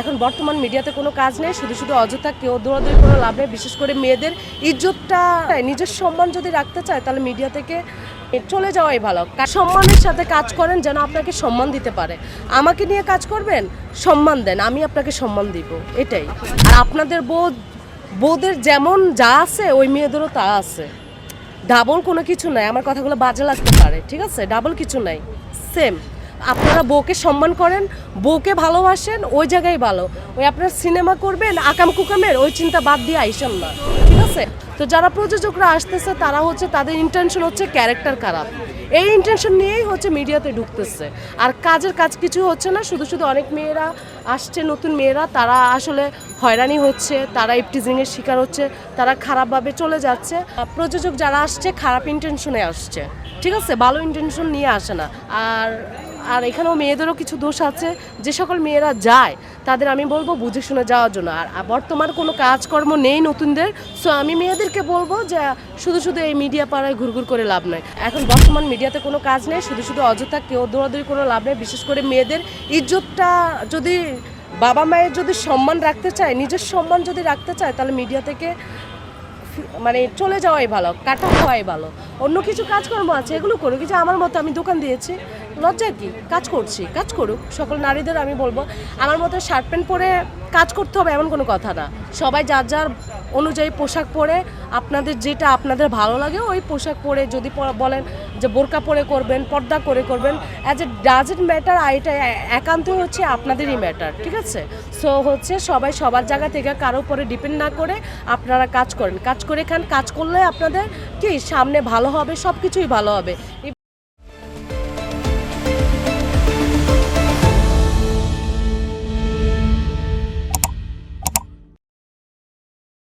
এখন বর্তমান মিডিয়াতে কোনো কাজ নেই, শুধু শুধু অযথা কেউ দৌড়াদৌড়ি কোনো লাভ নেই, বিশেষ করে মেয়েদের ইজ্জতটা নিজের সম্মান যদি রাখতে চায়, তাহলে মিডিয়া থেকে চলে যাওয়াই ভালো। সম্মানের সাথে কাজ করেন যেন আপনাকে সম্মান দিতে পারে। আমাকে নিয়ে কাজ করবেন? সম্মান দেন, আমি আপনাকে সম্মান দিব, এটাই। আর আপনাদের বউ বউদের যেমন যা আছে, ওই মেয়েদেরও তা আছে। ডাবল কোনো কিছু নাই, আমার কথাগুলো বাজে লাগতে পারে, ঠিক আছে? ডাবল কিছু নাই, সেম। আপনারা বউকে সম্মান করেন, বউকে ভালোবাসেন, ওই জায়গায় ভালো। ওই আপনারা সিনেমা করবেন, আকাম কুকামের, ওই চিন্তা বাদ দিয়ে আইসেন না। ঠিক আছে? তো যারা প্রযোজকরা আসতেছে, তারা হচ্ছে তাদের ইন্টেনশন হচ্ছে ক্যারেক্টার খারাপ। এই ইন্টেনশন নিয়েই হচ্ছে মিডিয়াতে ঢুকতেছে। আর কাজের কাজ কিছু হচ্ছে না, শুধু শুধু অনেক মেয়েরা আসছে, নতুন মেয়েরা, তারা আসলে হয়রানি হচ্ছে, তারা ইপটিজিংয়ের শিকার হচ্ছে, তারা খারাপভাবে চলে যাচ্ছে। প্রযোজক যারা আসছে, খারাপ ইন্টেনশনে আসছে। ঠিক আছে? ভালো ইন্টেনশন নিয়ে আসে না। আর আর এখানেও মেয়েদেরও কিছু দোষ আছে। যে সকল মেয়েরা যায়, তাদের আমি বলব বুঝে শুনে যাওয়ার জন্য। আর বর্তমান কোনো কাজকর্ম নেই নতুনদের সো আমি মেয়েদেরকে বলব যে শুধু শুধু এই মিডিয়া পাড়ায় ঘুরঘুর করে লাভ নয় এখন বর্তমান মিডিয়াতে কোনো কাজ নেই, শুধু শুধু অযথা কেউ দৌড়াদৌড়ি কোনো লাভ নেই, বিশেষ করে মেয়েদের ইজ্জতটা যদি বাবা মায়ের যদি সম্মান রাখতে চায়, নিজের সম্মান যদি রাখতে চায়, তাহলে মিডিয়া থেকে মানে চলে যাওয়াই ভালো কাটা হওয়াই ভালো। অন্য কিছু কাজকর্ম আছে, এগুলো করো কিছু আমার মতো আমি দোকান দিয়েছি লজ্জা কি? কাজ করছি, কাজ করুক। সকল নারীদের আমি বলব, আমার মতো শার্ট প্যান্ট পরে কাজ করতে হবে এমন কোনো কথা না। সবাই যার যার অনুযায়ী পোশাক পরে, আপনাদের যেটা আপনাদের ভালো লাগে, ওই পোশাক পরে যদি বলেন যে বোরকা পরে করবেন, পর্দা করে করবেন অ্যাজ এ ডাজেন্ট ম্যাটার এটা একান্ত হচ্ছে আপনাদেরই ম্যাটার ঠিক আছে? সো হচ্ছে সবাই সবার জায়গা থেকে কারও উপরে ডিপেন্ড না করে আপনারা কাজ করেন। কাজ করে খান, কাজ করলে আপনাদের কি? সামনে ভালো হবে সব কিছুই ভালো হবে।